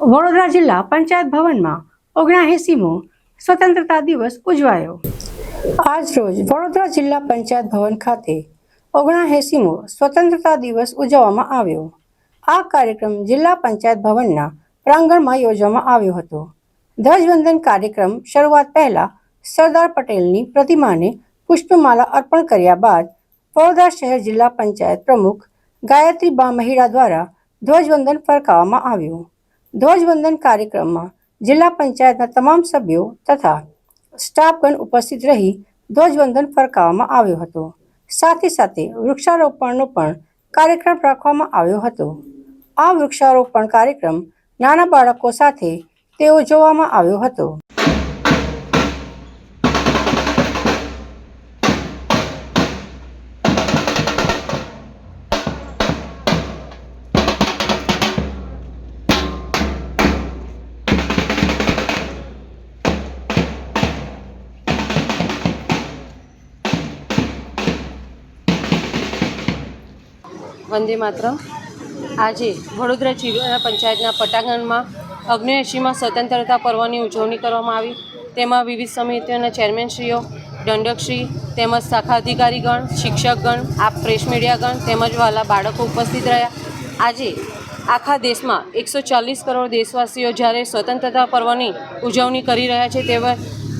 વડોદરા જિલ્લા પંચાયત ભવનમાં ઓગણએંસીમો સ્વતંત્રતા દિવસ ઉજવાયો. આજ રોજ વડોદરા જિલ્લા પંચાયત ભવન ખાતે ઓગણએંસીમો સ્વતંત્રતા દિવસ ઉજવવામાં આવ્યો. આ કાર્યક્રમ જિલ્લા પંચાયત ભવનના પ્રાંગણમાં યોજવામાં આવ્યો હતો. ધ્વજવંદન કાર્યક્રમ શરૂઆત પહેલા સરદાર પટેલની પ્રતિમાને પુષ્પમાલા અર્પણ કર્યા બાદ વડોદરા શહેર જિલ્લા પંચાયત પ્રમુખ ગાયત્રી બા મહિડા દ્વારા ધ્વજવંદન ફરકાવવામાં આવ્યું. ધ્વજવંદન કાર્યક્રમમાં જિલ્લા પંચાયતના તમામ સભ્યો તથા સ્ટાફગણ ઉપસ્થિત રહી ધ્વજવંદન ફરકાવવામાં આવ્યો હતો. સાથે સાથે વૃક્ષારોપણનો પણ કાર્યક્રમ રાખવામાં આવ્યો હતો. આ વૃક્ષારોપણ કાર્યક્રમ નાના બાળકો સાથે તેઓ જોવામાં આવ્યો હતો. વંદે માતરમ. આજે વડોદરા જિલ્લા પંચાયતના પટાંગણમાં અગ્નેએંશીમાં સ્વતંત્રતા પર્વની ઉજવણી કરવામાં આવી. તેમાં વિવિધ સમિતિઓના ચેરમેનશ્રીઓ, દંડકશ્રી તેમજ શાખા અધિકારીગણ, શિક્ષકગણ આ પ્રેસ મીડિયાગણ તેમજ વાલા બાળકો ઉપસ્થિત રહ્યા. આજે આખા દેશમાં એકસો ચાલીસ કરોડ દેશવાસીઓ જ્યારે સ્વતંત્રતા પર્વની ઉજવણી કરી રહ્યા છે તેવા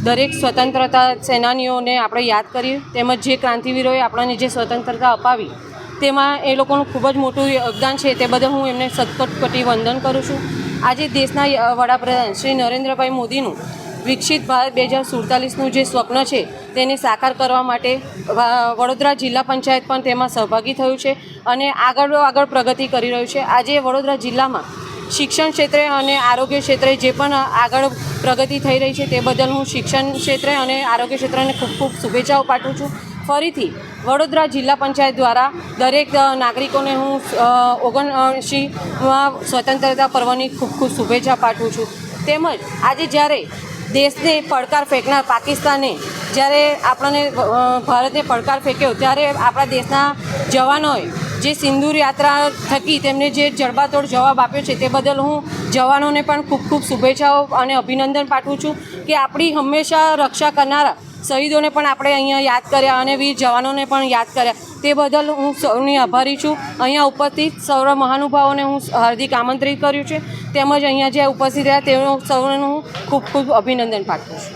દરેક સ્વતંત્રતા સેનાનીઓને આપણે યાદ કરીએ. તેમજ જે ક્રાંતિવીરોએ આપણને જે સ્વતંત્રતા અપાવી તેમાં એ લોકોનું ખૂબ જ મોટું યોગદાન છે, તે બદલ હું એમને સતકટકટી વંદન કરું છું. આજે દેશના વડાપ્રધાન શ્રી નરેન્દ્રભાઈ મોદીનું વિકસિત ભારત બે હજાર સુડતાલીસનું જે સ્વપ્ન છે, તેને સાકાર કરવા માટે વડોદરા જિલ્લા પંચાયત પણ તેમાં સહભાગી થયું છે અને આગળ આગળ પ્રગતિ કરી રહ્યું છે. આજે વડોદરા જિલ્લામાં શિક્ષણ ક્ષેત્રે અને આરોગ્ય ક્ષેત્રે જે પણ આગળ પ્રગતિ થઈ રહી છે, તે બદલ હું શિક્ષણ ક્ષેત્રે અને આરોગ્ય ક્ષેત્રને ખૂબ ખૂબ શુભેચ્છાઓ પાઠવું છું. ફરીથી વડોદરા જિલ્લા પંચાયત દ્વારા દરેક નાગરિકોને હું ઓગણસીમાં સ્વતંત્રતા પર્વની ખૂબ ખૂબ શુભેચ્છા પાઠવું છું. તેમજ આજે જ્યારે દેશને પડકાર ફેંકનાર પાકિસ્તાને જ્યારે આપણને ભારતે પડકાર ફેંક્યો, ત્યારે આપણા દેશના જવાનોએ જે સિંદૂર યાત્રા થકી તેમને જે જડબાતોડ જવાબ આપ્યો છે તે બદલ હું જવાનોને પણ ખૂબ ખૂબ શુભેચ્છાઓ અને અભિનંદન પાઠવું છું કે આપણી હંમેશા રક્ષા કરનારા શહીદોને પણ આપણે અહીંયા યાદ કર્યા અને વીર જવાનોને પણ યાદ કર્યા. તે બદલ હું સૌની આભારી છું. અહીંયા ઉપસ્થિત સૌર મહાનુભાવોને હું હાર્દિક આમંત્રિત કર્યું છે. તેમજ અહીંયા જે ઉપસ્થિત રહ્યા તેઓ સૌને હું ખૂબ ખૂબ અભિનંદન પાઠવું છું.